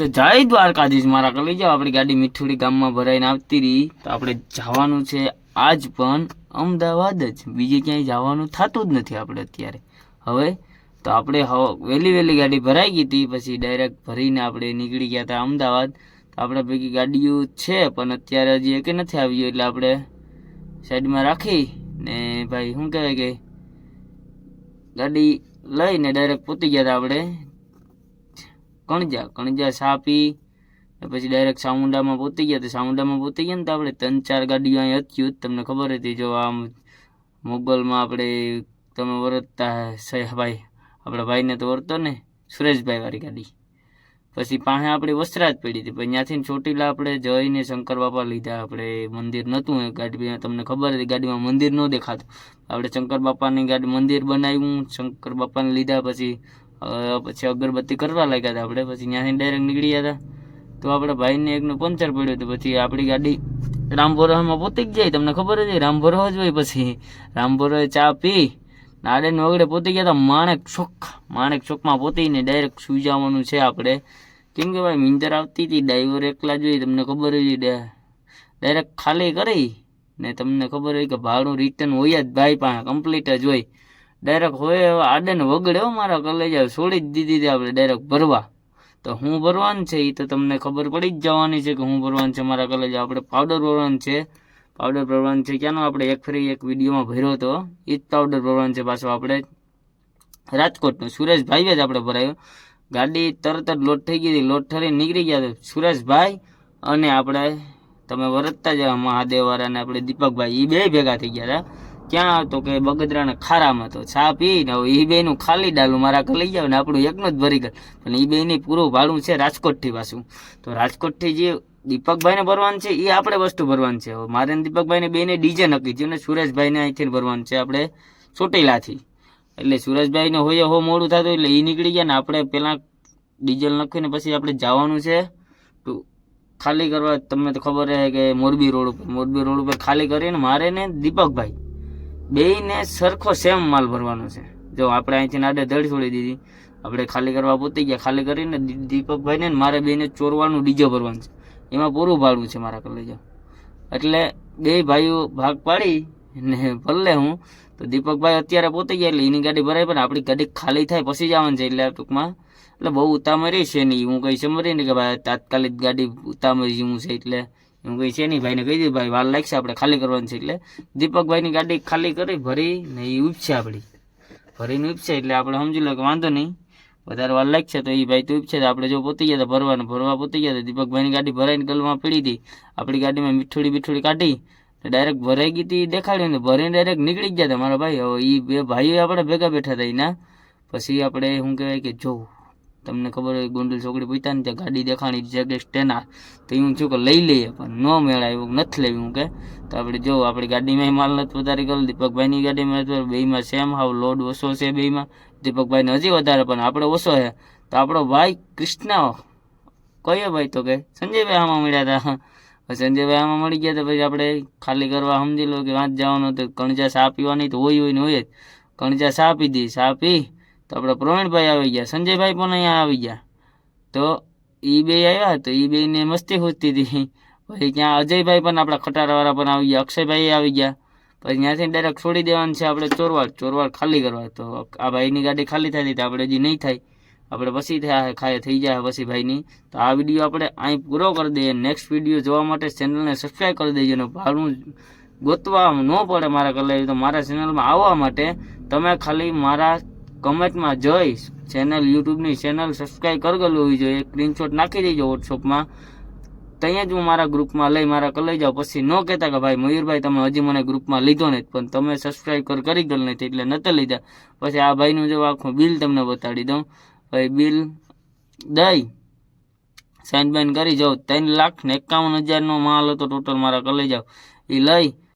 તો જય દ્વારકાધીશ, મારા કલી જાઓ આપણી ગાડી મીઠુડી ગામમાં ભરાઈને આવતી રહી. તો આપણે જવાનું છે આજ પણ અમદાવાદ જ. બીજે ક્યાંય જવાનું થતું જ નથી આપણે અત્યારે. હવે તો આપણે વહેલી વહેલી ગાડી ભરાઈ ગઈ હતી. પછી ડાયરેક્ટ ભરીને આપણે નીકળી ગયા હતા અમદાવાદ. તો આપણા પૈકી ગાડીઓ છે, પણ અત્યારે હજી એકે નથી આવ્યું એટલે આપણે સાઈડમાં રાખી ને ભાઈ, શું કહેવાય કે ગાડી લઈને ડાયરેક્ટ પહોંચી ગયા હતા આપણે. કણજા કણજા સાપી પછી ડાયરેક્ટ સામુંડામાં પહોંચી ગયા. તો સામુંડામાં પહોંચી ગયા ને તો આપણે ત્રણ ચાર ગાડીઓ અહીં હતી, તમને ખબર હતી. જો આમ મોગલમાં આપણે તમે વરતતા ભાઈ. આપણા ભાઈને તો વરતો ને સુરેશભાઈ વાળી ગાડી. પછી પાસે આપણી વસ્ત્રાજ પડી હતી. પછી ત્યાંથી ચોટીલા આપણે જઈને શંકર બાપા લીધા. આપણે મંદિર નહોતું એ ગાડી તમને ખબર હતી, ગાડીમાં મંદિર ન દેખાતું. આપણે શંકર બાપાની ગાડી મંદિર બનાવ્યું, શંકર બાપાને લીધા પછી પછી અગરબત્તી કરવા લાગ્યા હતા આપણે, પછી ત્યાંથી ડાયરેક્ટ નીકળી ગયા હતા. તો આપણા ભાઈને એકનું પંચર પડ્યું હતું પછી આપણી ગાડી રામભોરામાં પોતી જ જાય તમને ખબર હતી રામભોરો જ હોય પછી. રામભોરોએ ચા પી નાડે વગડે પોતી ગયા હતા, માણેક ચોક, માણેક ચોકમાં પોતીને ડાયરેક્ટ સુઈ જવાનું છે આપણે. કેમ કે ભાઈ મિંદર આવતી હતી ડ્રાઈવર એકલા જ તમને ખબર હોય ડાયરેક્ટ ખાલી કરી. ને તમને ખબર હોય કે ભાડું રિટર્ન હોય જ ભાઈ પાસે કમ્પ્લીટ જ હોય. ડાયરેક્ટ હોય હવે વગડ્યો વગડે મારા કલેજા. છોડી જ દીધી હતી આપણે ડાયરેક્ટ ભરવા. તો હું ભરવાનું છે એ તો તમને ખબર પડી જ જવાની છે કે હું ભરવાનું છે મારા કલેજા. આપણે પાવડર ભરવાનું છે. પાવડર ભરવાનું છે ક્યાંનો? આપણે એક ફરી એક વિડીયોમાં ભર્યો હતો. એ જ પાવડર ભરવાનું છે પાછો આપણે. રાજકોટનો. સુરેશભાઈએ જ આપણે ભરાયો. ગાડી તરત જ લોટ થઈ ગઈ હતી. લોટ ઠરી નીકળી ગયા તો સુરેશભાઈ અને આપણે, તમે વરતતા જ મહાદેવવાળા અને આપણે દીપકભાઈ. એ બે ભેગા થઈ ગયા હતા. ક્યાં તો કે બગદરાના ખારામાં તો ચા પીને હવે એ બેનું ખાલી ડાલું મારા ઘર લઈ જાવ ને આપણું એકનું જ ભરી ગયું પણ એ બેની પૂરું ભાડું છે રાજકોટથી પાછું. તો રાજકોટથી જે દીપકભાઈને ભરવાનું છે એ આપણે વસ્તુ ભરવાનું છે. મારે ને દીપકભાઈને બેને ડીજે નક્કી થયું ને સુરેશભાઈને અહીંથી ભરવાનું છે આપણે ચોટીલાથી. એટલે સુરેશભાઈને હોય હો મોડું થતું એટલે એ નીકળી ગયા ને આપણે પહેલાં ડીઝલ નાખીને પછી આપણે જવાનું છે. તો ખાલી કરવા, તમને તો ખબર છે કે મોરબી રોડ ઉપર, મોરબી રોડ ઉપર ખાલી કરીને મારે ને દીપકભાઈ. બેયને સરખો સેમ માલ ભરવાનો છે. જો આપણે અહીંથી આડે દળ છોડી દીધી, આપણે ખાલી કરવા પોતી ગયા, ખાલી કરીને દીપકભાઈને મારે બેને ચોરવાનું ડીજો ભરવાનું છે. એમાં પૂરું ભાડું છે મારા કલેજો એટલે બે ભાઈઓ ભાગ પાડી ને ભલે હું, તો દીપકભાઈ અત્યારે પોતે ગયા એટલે એની ગાડી ભરાય, પણ આપણી ગાડી ખાલી થાય પછી જવાનું છે એટલે ટૂંકમાં. એટલે બહુ ઉતામળી છે નહીં. હું કઈ સમરી ને કે ભાઈ તાત્કાલિક ગાડી ઉતામળી જેવું છે એટલે હું કઈ છે નહીં. ભાઈને કહી દીધું, ભાઈ વાર લાગશે આપણે ખાલી કરવાનું છે એટલે. દીપકભાઈની ગાડી ખાલી કરી ભરી ને એ ઉપશે આપણી. ભરીને ઉપશે એટલે આપણે સમજી લો કે વાંધો નહીં. વધારે વાર લાગશે તો એ ભાઈ તો ઉપશે. આપણે જો પોતી ગયા હતા ભરવાનું. ભરવા પોતી ગયા હતા દીપકભાઈની ગાડી ભરાઈને ગલમાં પડી હતી. આપણી ગાડીમાં મીઠુડી બીઠુડી કાઢી ડાયરેક્ટ ભરાઈ ગઈ હતી દેખાડ્યું ને ભરીને ડાયરેક્ટ નીકળી ગયા હતા. મારા ભાઈ, હવે એ બે ભાઈઓ આપણે ભેગા બેઠા હતા એના પછી આપણે શું કહેવાય કે જો તમને ખબર હોય, ગોંડલ ચોકડી પૂછતા ને ત્યાં ગાડી દેખાણી જગ્યાએ સ્ટેના. તો હું છું કે લઈ લઈએ, પણ ન મેળાય નથી લેવું કે. તો આપણે જો, આપણી ગાડીમાં માલ નથી વધારે કરેલો દીપકભાઈની ગાડીમાં નથી બેમાં સેમ હાવ લોડ ઓછો છે બેમાં દીપકભાઈને હજી વધારે, પણ આપણે ઓછો છે. તો આપણો ભાઈ કૃષ્ણા, કયો ભાઈ તો કે? સંજયભાઈ આમાં મળ્યા હતા સંજયભાઈ આમાં મળી ગયા તો પછી આપણે ખાલી કરવા સમજી લો કે વાંચ જવાનું તો કણજા સા પીવાની તો હોય હોય ને હોય જ. કણજા સા દઈ સા પી. તો આપણે પ્રવીણભાઈ આવી ગયા, સંજયભાઈ પણ અહીંયા આવી ગયા. તો એ બે આવ્યા તો એ બેને મસ્તી ખૂજતી હતી. પછી ત્યાં અજયભાઈ પણ આપણા ખટારાવાળા પણ આવી ગયા, અક્ષયભાઈ આવી ગયા. પછી ત્યાંથી ડાયરેક્ટ છોડી દેવાનું છે આપણે ચોરવાડ ચોરવાડ ખાલી કરવા. તો આ ભાઈની ગાડી ખાલી થતી તો આપણે હજી નહીં થાય. આપણે પછી થયા ખાય થઈ જાય પછી ભાઈની. તો આ વીડિયો આપણે અહીં પૂરો કરી દઈએ. નેક્સ્ટ વીડિયો જોવા માટે ચેનલને સબસ્ક્રાઈબ કરી દેજો અને ભાડું ગોતવા ન પડે મારા કલાઈ તો મારા ચેનલમાં આવવા માટે તમે ખાલી મારા કમેન્ટમાં જઈ ચેનલ યુટ્યુબની ચેનલ સબસ્ક્રાઈબ કરેલું હોવી જોઈએ. સ્ક્રીનશોટ નાખી દેજો વોટ્સઅપમાં ત્યાં જ હું મારા ગ્રુપમાં લઈ, મારા કલાઈ જાઉં પછી ન કહેતા કે ભાઈ મયુરભાઈ તમે હજી મને ગ્રુપમાં લીધો નથી, પણ તમે સબસ્ક્રાઈબ કર, કરી ગયેલ નથી એટલે નહોતા લીધા. પછી આ ભાઈનું જો આખું બિલ તમને બતાડી દઉં. ભાઈ બિલ દઈ. સાઇન બાઇન કરી જાઉં ત્રણ લાખ ને એકાવન હજારનો માલ હતો ટોટલ મારા કલાઈ જાવ એ લઈ.